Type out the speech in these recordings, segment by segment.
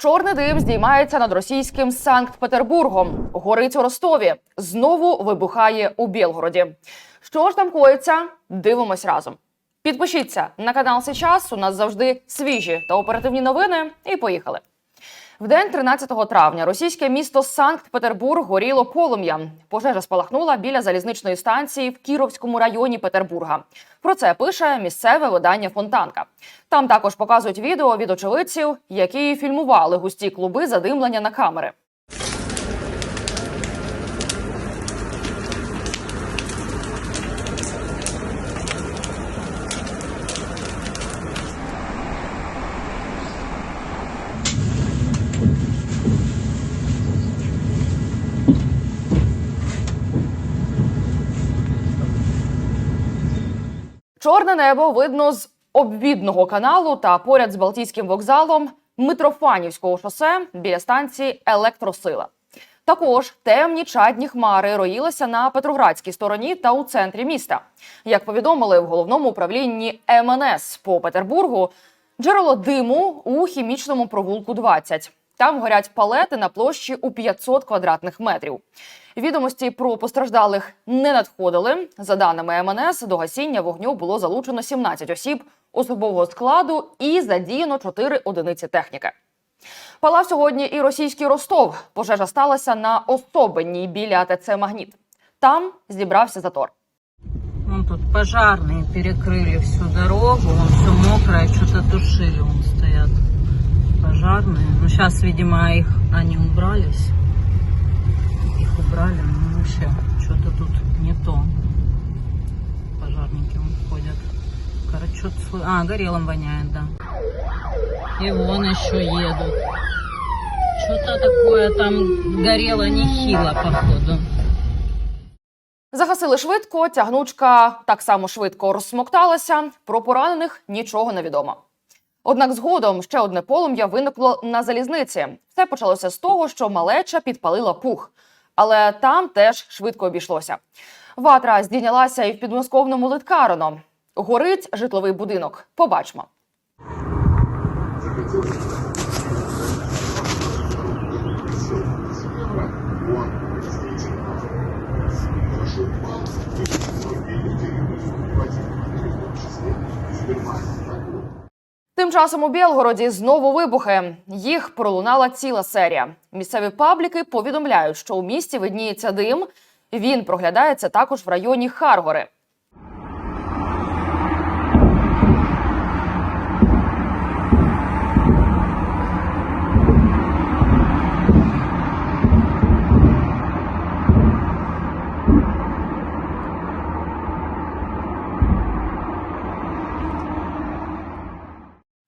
Чорний дим здіймається над російським Санкт-Петербургом. Горить у Ростові. Знову вибухає у Білгороді. Що ж там коїться? Дивимось разом. Підпишіться на канал Сейчас. У нас завжди свіжі та оперативні новини. І поїхали. В день 13 травня російське місто Санкт-Петербург горіло полум'я. Пожежа спалахнула біля залізничної станції в Кіровському районі Петербурга. Про це пише місцеве видання Фонтанка. Там також показують відео від очевидців, які фільмували густі клуби задимлення на камери. Чорне небо видно з обвідного каналу та поряд з Балтійським вокзалом Митрофанівського шосе біля станції Електросила. Також темні чадні хмари роїлися на Петроградській стороні та у центрі міста. Як повідомили в головному управлінні МНС по Петербургу, джерело диму у хімічному провулку 20. Там горять палети на площі у 500 квадратних метрів. Відомості про постраждалих не надходили. За даними МНС, до гасіння вогню було залучено 17 осіб особового складу і задіяно 4 одиниці техніки. Палав сьогодні і російський Ростов. Пожежа сталася на особенній біля АТЦ Магніт. Там зібрався затор. Вон тут пожарные перекрыли всю дорогу, вон все мокрое, что-то тушили, вон стоят пожарные. Ну, сейчас, видимо, их они убрались. Их убрали, ну, вообще, что-то тут не то. Пожарники вон ходят. Короче, что-то... слы- А, горелым воняет, да. И вон еще едут. Что-то такое там горело нехило, походу. Загасили швидко, тягнучка так само швидко розсмокталася. Про поранених нічого не відомо. Однак згодом ще одне полум'я виникло на залізниці. Все почалося з того, що малеча підпалила пух, але там теж швидко обійшлося. Ватра здійнялася і в підмосковному Литкароно. Горить житловий будинок. Побачимо. Тим часом у Білгороді знову вибухи. Їх пролунала ціла серія. Місцеві пабліки повідомляють, що у місті видніється дим. Він проглядається також в районі Харгори.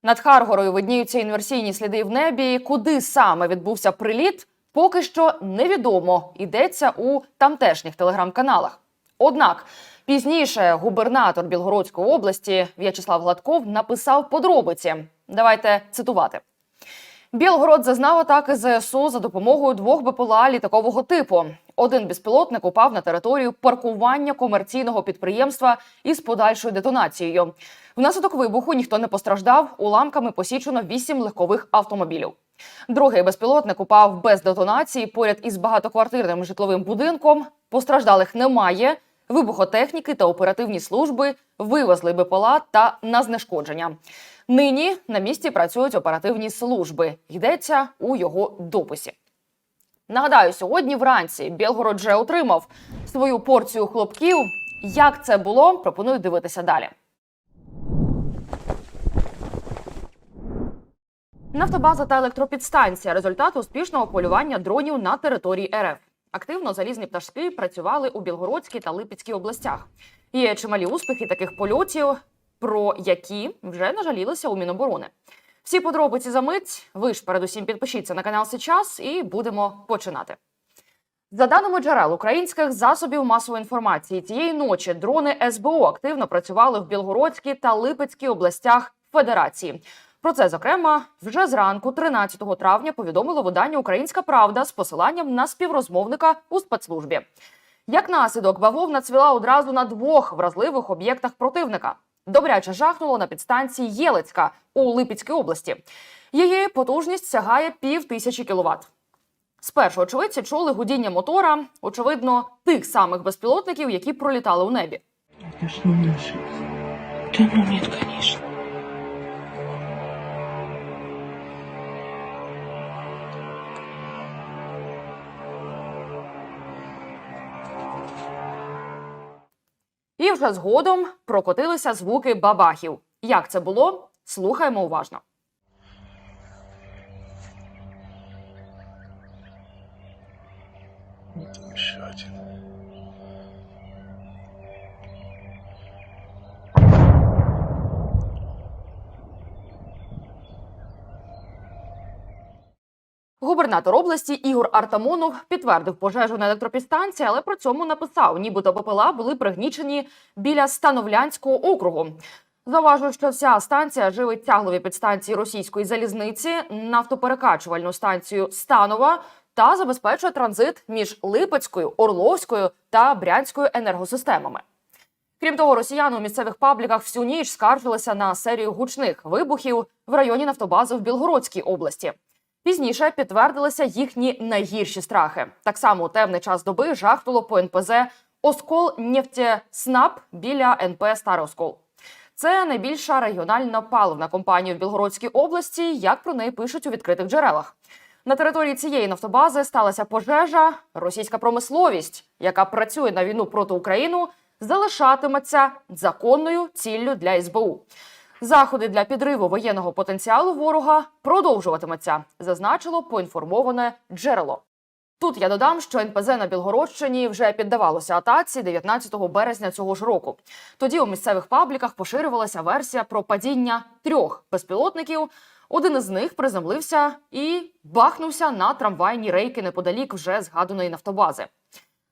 Над Харгорою видніються інверсійні сліди в небі. Куди саме відбувся приліт, поки що невідомо. Йдеться у тамтешніх телеграм-каналах. Однак пізніше губернатор Білгородської області В'ячеслав Гладков написав подробиці. Давайте цитувати. Білгород зазнав атаки ЗСУ за допомогою двох БПЛА літакового типу. Один безпілотник упав на територію паркування комерційного підприємства із подальшою детонацією. Внаслідок вибуху ніхто не постраждав. Уламками посічено вісім легкових автомобілів. Другий безпілотник упав без детонації поряд із багатоквартирним житловим будинком. Постраждалих немає. Вибухотехніки та оперативні служби вивезли БПЛА та на знешкодження. Нині на місці працюють оперативні служби. Йдеться у його дописі. Нагадаю, сьогодні вранці Білгород вже отримав свою порцію хлопків. Як це було, пропоную дивитися далі. Нафтобаза та електропідстанція результат успішного полювання дронів на території РФ. Активно залізні пташки працювали у Білгородській та Липецькій областях. Є чималі успіхи таких польотів, про які вже нажалілися у Міноборони. Всі подробиці за мить. Ви ж передусім підпишіться на канал Сейчас і будемо починати. За даними джерел українських засобів масової інформації, цієї ночі дрони СБУ активно працювали в Білгородській та Липецькій областях Федерації. Про це, зокрема, вже зранку, 13 травня, повідомило видання Українська Правда з посиланням на співрозмовника у спецслужбі. Як наслідок, бавовна цвіла одразу на двох вразливих об'єктах противника. Добряче жахнуло на підстанції Єлицька у Липецькій області. Її потужність сягає пів тисячі кіловат. Спершу очевидці чули гудіння мотора, очевидно, тих самих безпілотників, які пролітали у небі. Да ну нет, конечно. Вже згодом прокотилися звуки бабахів. Як це було? Слухаємо уважно. Еще один. Губернатор області Ігор Артамонов підтвердив пожежу на електропідстанції, але при цьому написав, нібито попела були пригнічені біля Становлянського округу. Заважу, що ця станція живить тяглові підстанції російської залізниці, нафтоперекачувальну станцію Станова та забезпечує транзит між Липецькою, Орловською та Брянською енергосистемами. Крім того, росіяни у місцевих пабліках всю ніч скаржилися на серію гучних вибухів в районі нафтобази в Білгородській області. Пізніше підтвердилися їхні найгірші страхи. Так само у темний час доби жахнуло по НПЗ Оскол Нефтєснаб біля НП Старий Оскол. Це найбільша регіональна паливна компанія в Білгородській області, як про неї пишуть у відкритих джерелах. На території цієї нафтобази сталася пожежа. Російська промисловість, яка працює на війну проти України, залишатиметься законною ціллю для СБУ. Заходи для підриву воєнного потенціалу ворога продовжуватимуться, зазначило поінформоване джерело. Тут я додам, що НПЗ на Білгородщині вже піддавалося атаці 19 березня цього ж року. Тоді у місцевих пабліках поширювалася версія про падіння трьох безпілотників. Один із них приземлився і бахнувся на трамвайні рейки неподалік вже згаданої нафтобази.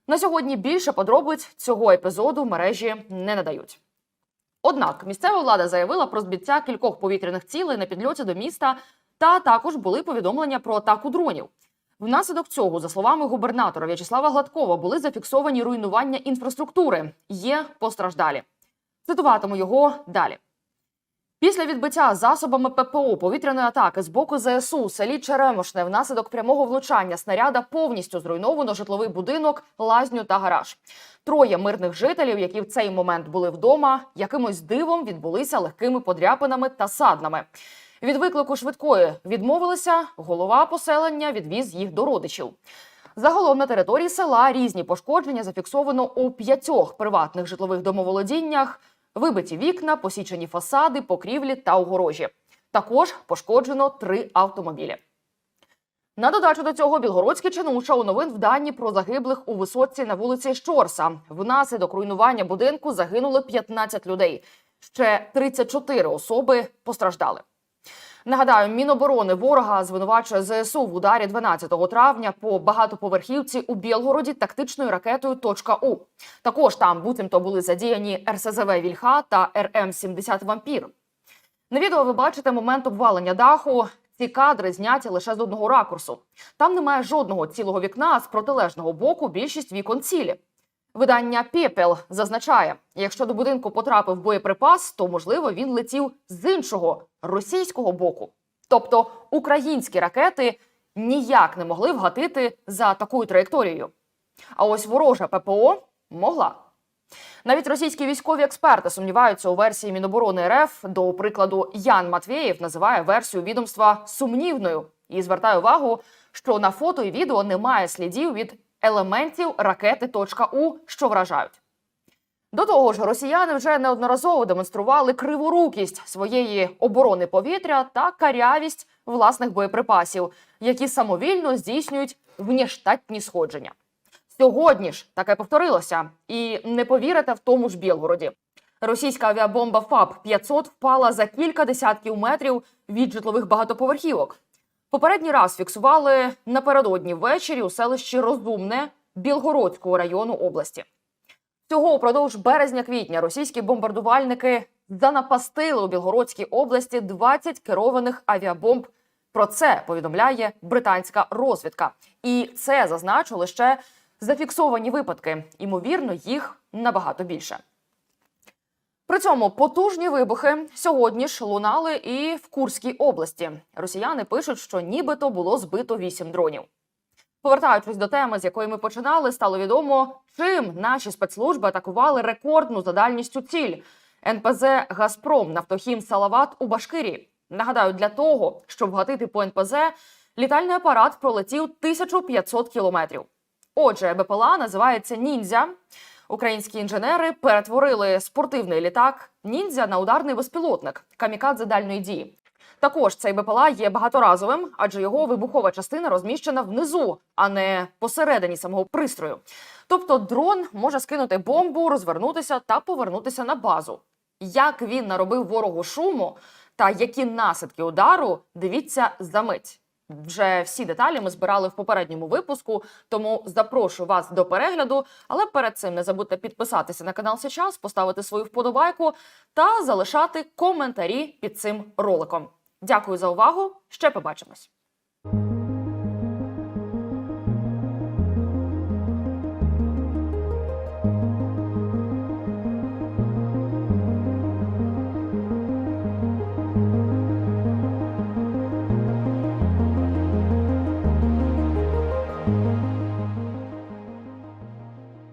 На сьогодні більше подробиць цього епізоду мережі не надають. Однак місцева влада заявила про збиття кількох повітряних цілей на підльоті до міста, та також були повідомлення про атаку дронів. Внаслідок цього, за словами губернатора В'ячеслава Гладкова, були зафіксовані руйнування інфраструктури. Є постраждалі. Цитуватиму його далі. Після відбиття засобами ППО повітряної атаки з боку ЗСУ у селі Черемошне внаслідок прямого влучання снаряда повністю зруйновано житловий будинок, лазню та гараж. Троє мирних жителів, які в цей момент були вдома, якимось дивом відбулися легкими подряпинами та саднами. Від виклику швидкої відмовилися. Голова поселення відвіз їх до родичів. Загалом на території села різні пошкодження зафіксовано у п'ятьох приватних житлових домоволодіннях, вибиті вікна, посічені фасади, покрівлі та огорожі. Також пошкоджено три автомобілі. На додачу до цього білгородський чинуша у новин в дані про загиблих у висотці на вулиці Щорса. Внаслідок руйнування будинку загинуло 15 людей. Ще 34 особи постраждали. Нагадаю, Міноборони ворога звинувачує ЗСУ в ударі 12 травня по багатоповерхівці у Білгороді тактичною ракетою «Точка У». Також там буцімто були задіяні РСЗВ Вільха та РМ-70 Вампір. На відео ви бачите момент обвалення даху. Ці кадри зняті лише з одного ракурсу. Там немає жодного цілого вікна, а з протилежного боку більшість вікон цілі. Видання Пепел зазначає, якщо до будинку потрапив боєприпас, то можливо він летів з іншого російського боку. Тобто українські ракети ніяк не могли вгатити за такою траєкторією. А ось ворожа ППО могла. Навіть російські військові експерти сумніваються у версії Міноборони РФ. До прикладу, Ян Матвєєв називає версію відомства сумнівною і звертає увагу, що на фото і відео немає слідів від елементів ракети «Точка У», що вражають. До того ж, росіяни вже неодноразово демонстрували криворукість своєї оборони повітря та карявість власних боєприпасів, які самовільно здійснюють внештатні сходження. Сьогодні ж таке повторилося, і не повірите в тому ж Білгороді. Російська авіабомба ФАБ 500 впала за кілька десятків метрів від житлових багатоповерхівок. Попередній раз фіксували напередодні ввечері у селищі Розумне Білгородського району області. Всього упродовж березня-квітня російські бомбардувальники занапастили у Білгородській області 20 керованих авіабомб. Про це повідомляє британська розвідка, і це зазначу лише зафіксовані випадки. Ймовірно, їх набагато більше. При цьому потужні вибухи сьогодні ж лунали і в Курській області. Росіяни пишуть, що нібито було збито вісім дронів. Повертаючись до теми, з якої ми починали, стало відомо, чим наші спецслужби атакували рекордну за дальністю ціль НПЗ Газпром Нафтохім Салават у Башкирії. Нагадаю, для того, щоб вгатити по НПЗ, літальний апарат пролетів 1500 кілометрів. Отже, БПЛА називається Ніндзя. Українські інженери перетворили спортивний літак ніндзя на ударний безпілотник камікадзе дальної дії. Також цей БПЛА є багаторазовим, адже його вибухова частина розміщена внизу, а не посередині самого пристрою. Тобто дрон може скинути бомбу, розвернутися та повернутися на базу. Як він наробив ворогу шуму та які наслідки удару, дивіться за мить. Вже всі деталі ми збирали в попередньому випуску, тому запрошую вас до перегляду. Але перед цим не забудьте підписатися на канал Сейчас, поставити свою вподобайку та залишати коментарі під цим роликом. Дякую за увагу. Ще побачимось.